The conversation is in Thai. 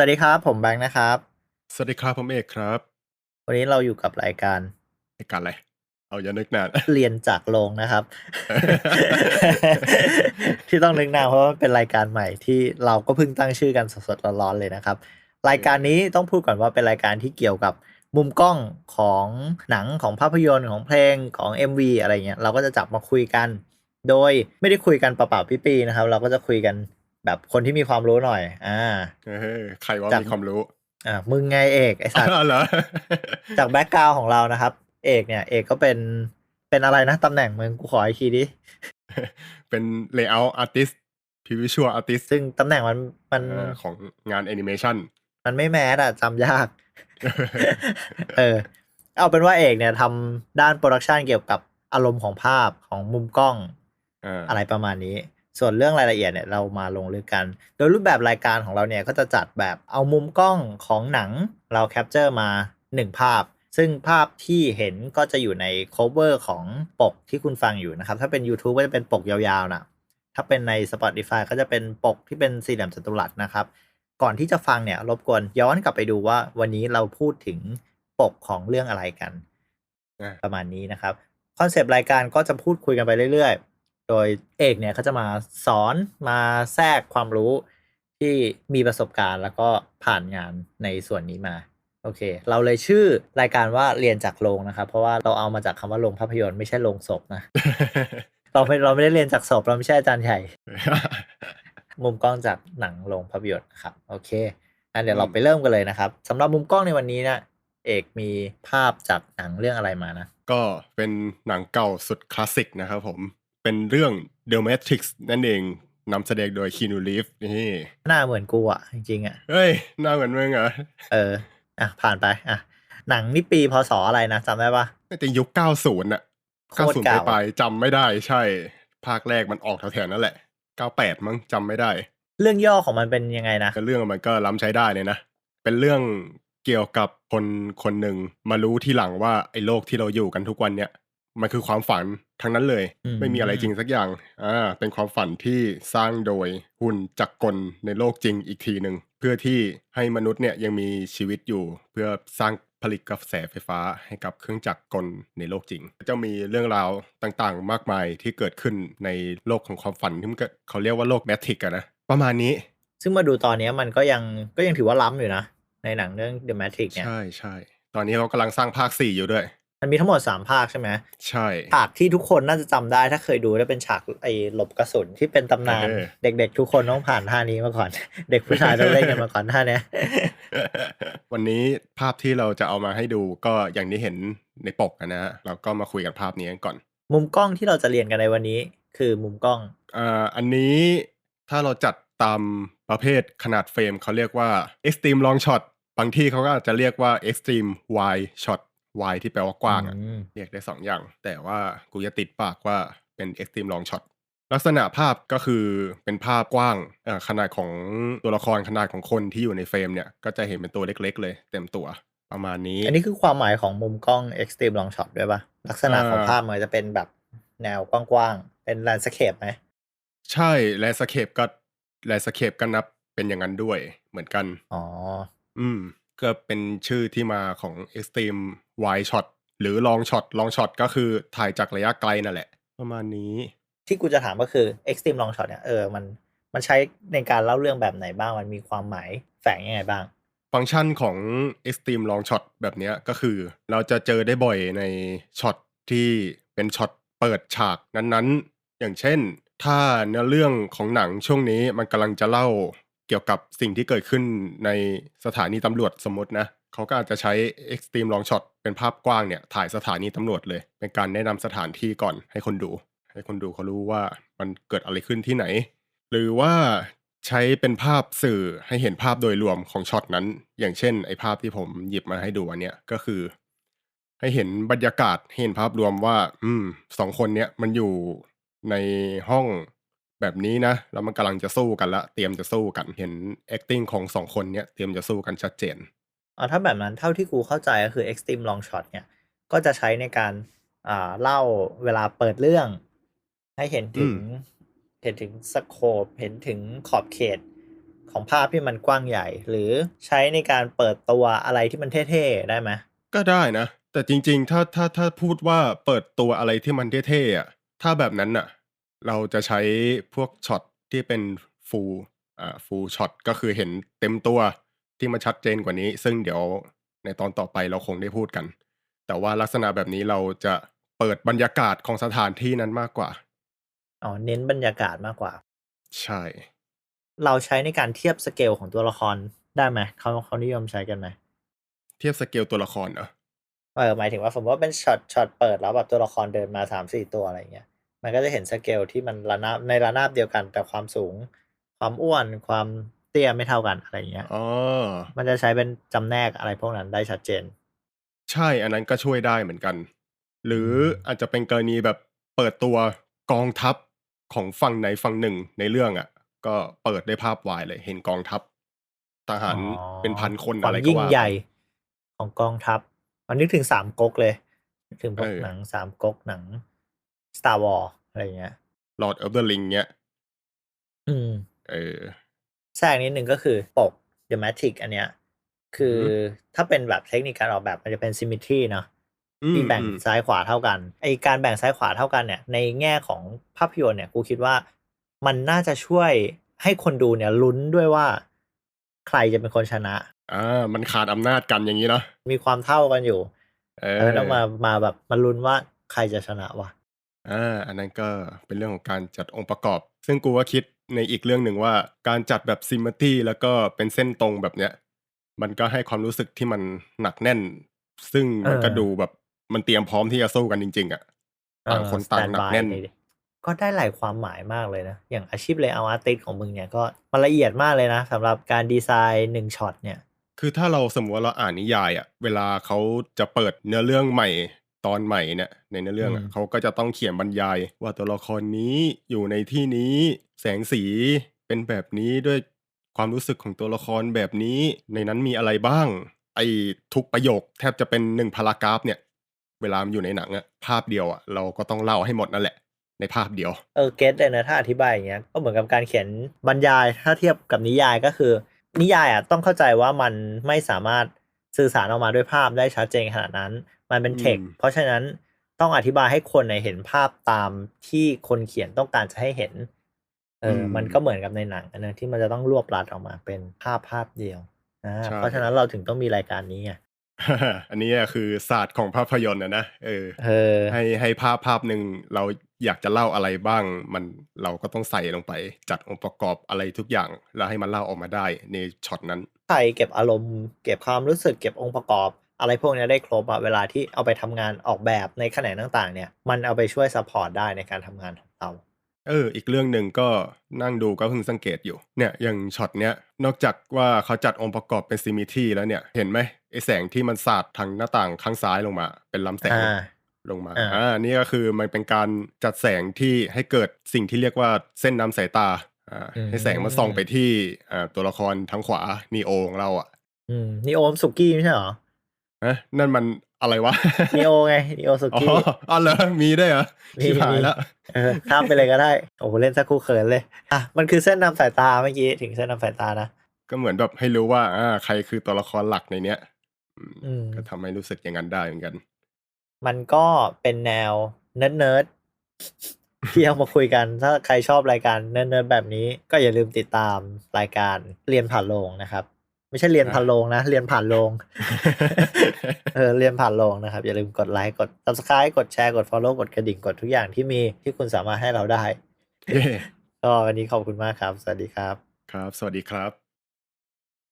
วัสดีครับ ผมแบงค์นะครับ สวัสดีครับผมเอกครับ วันนี้เราอยู่กับรายการรายการอะไรเอาอย่านึกนานเรียนจากโรงนะครับ ที่ต้องนึกนานเพราะว่าเป็นรายการใหม่ที่เราก็เพิ่งตั้งชื่อกันสดๆร้อนๆเลยนะครับ รายการนี้ต้องพูดก่อนว่าเป็นรายการที่เกี่ยวกับมุมกล้องของหนังของภาพยนตร์ของเพลงของ MV อะไรเงี้ยเราก็จะจับมาคุยกัน โดยไม่ได้คุยกันเปล่าๆปี้ๆนะครับ เราก็จะคุยกัน แบบคนที่มีความรู้หน่อย อ่าเออใครว่าจากมีความรู้ อ่า มึงไงเอกไอสัตว์อ๋อเหรอจากแบ็กกราวของเรานะครับ เอกเนี่ย เอกก็เป็นเป็นอะไรนะตำแหน่งมึงกูขออีกทีดิ เป็น layout artist visual artist ซึ่งตำแหน่งมันมันเอ่อของงานแอนิเมชันมันไม่แมสอะจำยาก เออ เอาเป็นว่าเอกเนี่ยทำด้านโปรดักชันเกี่ยวกับอารมณ์ของภาพของมุมกล้อง อะไรประมาณนี้ ส่วนเรื่องรายละเอียดเนี่ยเรามาลงลึกกัน โดยรูปแบบรายการของเราเนี่ยก็จะจัดแบบเอามุมกล้องของหนังเราแคปเจอร์มา 1 ภาพ ซึ่งภาพที่เห็นก็จะอยู่ใน cover ของปกที่คุณฟังอยู่นะครับ ถ้าเป็น YouTube ก็จะเป็นปกยาวๆนะถ้าเป็นใน Spotify ก็จะเป็นปกที่เป็นสี่เหลี่ยมจัตุรัสนะครับ ก่อนที่จะฟังเนี่ยรบกวนย้อนกลับไปดูว่าวันนี้เราพูดถึงปกของเรื่องอะไรกันอ่าประมาณนี้นะครับคอนเซปต์รายการก็จะพูดคุยกันไปเรื่อยๆ โดยเอกเนี่ยเขาจะมาสอนมาแทรกความรู้ที่มีประสบการณ์ แล้วก็ผ่านงานในส่วนนี้มาโอเค เราเลยชื่อรายการว่าเรียนจากโรงนะครับ เพราะว่าเราเอามาจากคำว่าโรงภาพยนตร์ไม่ใช่โรงศพนะ เราไม่เราไม่ได้เรียนจากศพเราไม่ใช่อาจารย์ใหญ่ มุมกล้องจากหนังโรงภาพยนตร์นะครับ โอเคงั้นเดี๋ยวเราอืมไปเริ่มกันเลยนะครับสำหรับมุมกล้องในวันนี้เนะเอกมีภาพจากหนังเรื่องอะไรมานะ ก็เป็นหนังเก่าสุดคลาสสิกนะครับผม เป็นเรื่อง The Matrix นั่นเองนำแสดงโดยคีนูรีฟนี่หน้าเหมือนกูอะ จริงๆอะ เฮ้ย หน้าเหมือนมึงเหรอ เออ อะ ผ่านไป อะ หนังนี่ปีพศอะไรนะจำได้ปะน่าจะยุค 90น่ะโคตร90เก่าไปๆจำไม่ได้ใช่ ภาคแรกมันออกแถวๆนั่นแหละ 98 มั้งจำไม่ได้ เรื่องย่อของมันเป็นยังไงนะแต่เรื่องมันก็ล้ำใช้ได้เลยนะ เป็นเรื่องเกี่ยวกับคนคนหนึ่งมารู้ทีหลังว่าไอ้โลกที่เราอยู่กันทุกวันเนี่ย มันคือความฝันทั้งนั้นเลยอืมไม่มีอะไรจริงสักอย่างอ่าเป็นความฝันที่สร้างโดยหุ่นจักรกลในโลกจริงอีกทีหนึ่งเพื่อที่ให้มนุษย์เนี่ยยังมีชีวิตอยู่ เพื่อสร้างผลิตกระแสไฟฟ้าให้กับเครื่องจักรกลในโลกจริง จะมีเรื่องราวต่างๆ มากมายที่เกิดขึ้นในโลกของความฝันที่มันก็เขาเรียกว่าโลกแมทริกอะนะประมาณนี้ ซึ่งมาดูตอนเนี้ยมันก็ยังก็ยังถือว่าล้ำอยู่นะ ในหนังเรื่อง The Matrix เนี่ยใช่ใช่ตอนนี้เขากำลังสร้างภาคสี่อยู่ด้วย มันมีทั้งหมด 3 ภาคใช่ไหมใช่ ฉากที่ทุกคนน่าจะจำได้ถ้าเคยดูได้เป็นฉากไอ้หลบกระสุนที่เป็นตำนานเออเด็กๆ ทุกคนต้องผ่านท่านี้มาก่อน เด็กผู้ชายต้องเล่นกันมาก่อนท่าเนี้ยวันนี้ภาพที่เราจะเอามาให้ดูก็อย่างที่เห็นในปกอะนะฮะเราก็มาคุยกันภาพนี้กันก่อน มุมกล้องที่เราจะเรียนกันในวันนี้คือมุมกล้องอ่าอันนี้ถ้าเราจัดตามประเภทขนาดเฟรมเขาเรียกว่า extreme long shot บางที่เขาก็อาจจะเรียกว่า extreme wide shot wide ที่แปลว่ากว้างอะอืมเรียกได้สองอย่าง แต่ว่ากูจะติดปากว่าเป็น extreme long shot ลักษณะภาพก็คือเป็นภาพกว้างเอ่อขนาดของตัวละครขนาดของคนที่อยู่ในเฟรมเนี่ย ก็จะเห็นเป็นตัวเล็กๆ เลย เต็มตัวประมาณนี้ อันนี้คือความหมายของมุมกล้อง extreme long shot ด้วยปะลักษณะของอ่าภาพมันจะเป็นแบบแนวกว้างๆ เป็น landscape ไหม ใช่แลสเคปก็แลสเคปก็นับเป็นอย่างนั้นด้วยเหมือนกัน อ๋อ อืม ก็เป็นชื่อที่มาของ extreme wide shot หรือ long shot long shot ก็คือถ่ายจากระยะไกลนั่นแหละ ประมาณนี้ ที่กูจะถามก็คือ extreme long shot เนี่ยเออมันมันใช้ในการเล่าเรื่องแบบไหนบ้างมันมีความหมายแฝงยังไงบ้าง ฟังก์ชันของ extreme long shot แบบเนี้ยก็คือ เราจะเจอได้บ่อยในช็อตที่เป็นช็อตเปิดฉากนั้นๆ อย่างเช่น ถ้าเนื้อเรื่องของหนังช่วงนี้มันกำลังจะเล่า เกี่ยวกับสิ่งที่เกิดขึ้นในสถานีตำรวจสมมตินะเขาก็อาจจะใช้ extreme long shot เป็นภาพกว้างเนี่ยถ่ายสถานีตำรวจเลย เป็นการแนะนำสถานที่ก่อนให้คนดู ให้คนดูเขารู้ว่ามันเกิดอะไรขึ้นที่ไหน หรือว่าใช้เป็นภาพสื่อให้เห็นภาพโดยรวมของช็อตนั้น อย่างเช่น ไอ้ภาพที่ผมหยิบมาให้ดูอันเนี้ยก็คือ ให้เห็นบรรยากาศให้เห็นภาพรวมว่า อืมสองคนเนี้ยมันอยู่ในห้อง แบบนี้นะ แล้วมันกำลังจะสู้กันละ เตรียมจะสู้กันเห็น acting ของสองคนเนี้ยเตรียมจะสู้กันชัดเจนอ๋อถ้าแบบนั้นเท่าที่กูเข้าใจก็คือ extreme long shot เนี่ย ก็จะใช้ในการอ่าเล่าเวลาเปิดเรื่อง ให้เห็นถึงอืมเห็นถึงสโคปเห็นถึงขอบเขตของภาพที่มันกว้างใหญ่ หรือใช้ในการเปิดตัวอะไรที่มันเท่ๆได้ไหมก็ได้นะ แต่จริงๆ ถ้าถ้าถ้าพูดว่าเปิดตัวอะไรที่มันเท่ๆอะถ้าแบบนั้นอะ เราจะใช้พวกช็อตที่เป็นฟูลอ่าฟูลช็อตก็คือเห็นเต็มตัวที่มันชัดเจนกว่านี้ ซึ่งเดี๋ยวในตอนต่อไปเราคงได้พูดกัน แต่ว่าลักษณะแบบนี้เราจะเปิดบรรยากาศของสถานที่นั้นมากกว่า อ๋อ เน้นบรรยากาศมากกว่า ใช่ เราใช้ในการเทียบสเกลของตัวละครได้ไหมเขาเขานิยมใช้กันไหมเทียบสเกลตัวละครเหรอเออหมายถึงว่าสมมติว่าเป็นช็อตช็อตเปิดแล้วแบบตัวละครเดินมาสามสี่ตัวอะไรเงี้ย มันก็จะเห็นสเกลที่มันระนาบในระนาบเดียวกัน แต่ความสูง ความอ้วนความเตี้ยไม่เท่ากันอะไรเงี้ยอ๋อมันจะใช้เป็นจำแนกอะไรพวกนั้นได้ชัดเจน ใช่อันนั้นก็ช่วยได้เหมือนกัน หรืออาจจะเป็นกรณีแบบเปิดตัวกองทัพของฝั่งไหนฝั่งหนึ่งในเรื่องอะ ก็เปิดได้ภาพวายเลย เห็นกองทัพทหารเป็นพันคนอะไรก็ว่ายิ่งใหญ่ของกองทัพ มันนึกถึงสามก๊กเลย ถึงพวกหนังสามก๊กหนัง Star War อะไรเงี้ย Lord of the Ring เงี้ย อืม เออแทรกนิดหนึ่งก็คือปก The Matrix อันเนี้ย คือถ้าเป็นแบบเทคนิคการออกแบบมันจะเป็น symmetry เนาะที่แบ่งซ้ายขวาเท่ากันไอการแบ่งซ้ายขวาเท่ากันเนี่ย ในแง่ของภาพยนตร์เนี่ย กูคิดว่ามันน่าจะช่วยให้คนดูเนี่ยลุ้นด้วยว่า ใครจะเป็นคนชนะอ่ามันขาดอำนาจกันอย่างนี้เนาะมีความเท่ากันอยู่ เออต้องมามาแบบมาลุ้นว่าใครจะชนะวะ อ่าอันนั้นก็เป็นเรื่องของการจัดองค์ประกอบ ซึ่งกูว่าคิดในอีกเรื่องหนึ่งว่า การจัดแบบซิมเมตรีแล้วก็เป็นเส้นตรงแบบเนี้ย มันก็ให้ความรู้สึกที่มันหนักแน่น ซึ่งมันก็ดูแบบมันเตรียมพร้อมที่จะสู้กันจริง ๆอะต่างคนต่างหนักแน่นก็ได้หลายความหมายมากเลยนะ อย่างอาชีพเลยเอาอาร์ติสของมึงเนี่ย ก็มันละเอียดมากเลยนะสำหรับการดีไซน์หนึ่งช็อตเนี่ย คือถ้าเรา สมมติว่าเราอ่านนิยายอะเวลาเขาจะเปิดเนื้อเรื่องใหม่ ตอนใหม่เนี่ยในเนื้อเรื่องอะเขาก็จะต้องเขียนบรรยายว่าตัวละครนี้อยู่ในที่นี้แสงสีเป็นแบบนี้ด้วยความรู้สึกของตัวละครแบบนี้ ในนั้นมีอะไรบ้าง ไอ้ทุกประโยคแทบจะเป็นหนึ่งพารากราฟเนี่ย เวลามันอยู่ในหนังอะภาพเดียวอะเราก็ต้องเล่าให้หมดนั่นแหละ ในภาพเดียว เออเก็ตเลยนะถ้าอธิบายอย่างเงี้ยก็เหมือนกับการเขียนบรรยายถ้าเทียบกับนิยายก็คือ นิยายอะต้องเข้าใจว่ามันไม่สามารถ สื่อสารออกมาด้วยภาพได้ชัดเจนขนาดนั้น มันเป็นเทคเพราะฉะนั้นต้องอธิบายให้คนในเห็นภาพตามที่คนเขียนต้องการจะให้เห็น เออ มันก็เหมือนกับในหนังนะที่มันจะต้องรวบรัดออกมาเป็นภาพภาพเดียวนะเพราะฉะนั้นเราถึงต้องมีรายการนี้ไงอันนี้คือศาสตร์ของภาพยนตร์นะนะเออให้ให้ภาพภาพหนึ่งเราอยากจะเล่าอะไรบ้าง มันเราก็ต้องใส่ลงไป จัดองค์ประกอบอะไรทุกอย่าง แล้วให้มันเล่าออกมาได้ในช็อตนั้น ใส่เก็บอารมณ์ เก็บความรู้สึกเก็บองค์ประกอบ อะไรพวกนี้ได้ครบอะเวลาที่เอาไปทำงานออกแบบในแขนงต่างๆ เนี่ยมันเอาไปช่วยซัพพอร์ตได้ในการทำงานของเราเอออีกเรื่องหนึ่งก็นั่งดูก็เพิ่งสังเกตอยู่เนี่ยอย่างช็อตเนี้ยนอกจากว่าเขาจัดองค์ประกอบเป็นซิมิทีแล้วเนี่ยเห็นไหมไอแสงที่มันสาดทางหน้าต่างข้างซ้ายลงมา เป็นลำแสงลงมาอ่านี่ก็คือมันเป็นการจัดแสงที่ให้เกิดสิ่งที่เรียกว่าเส้นนำสายตา อ่า ให้แสงมันส่องไปที่อ่าตัวละครทางขวานีโอของเราอะ อืมนีโอมสุกี้ไม่ใช่หรอฮะนั่นมันอะไรวะนีโอไงนีโอสุกี้อ๋อเหรอมีได้เหรอมีผ่านแล้วข้ามไปเลยก็ได้ โอ้โหเล่นสักคู่เขินเลย อะ มันคือเส้นนำสายตาเมื่อกี้ถึงเส้นนำสายตานะ ก็เหมือนแบบให้รู้ว่าอ่าใครคือตัวละครหลักในเนี้ยก็ทำให้รู้สึกอย่างนั้นได้เหมือนกัน มันก็เป็นแนวเนิร์ดเนิร์ด ที่เอามาคุยกัน ถ้าใครชอบรายการเนิร์ดเนิร์ดแบบนี้ ก็อย่าลืมติดตามรายการเรียนผ่านโลงนะครับ ไม่ใช่เรียนผ่านโลงนะ เรียนผ่านโลงเออเรียนผ่านโลงนะครับ อย่าลืมกดไลค์กด subscribe กดแชร์กด follow กดกระดิ่งกดทุกอย่างที่มีที่คุณสามารถให้เราได้ก็วันนี้ขอบคุณมากครับ สวัสดีครับ ครับ สวัสดีครับ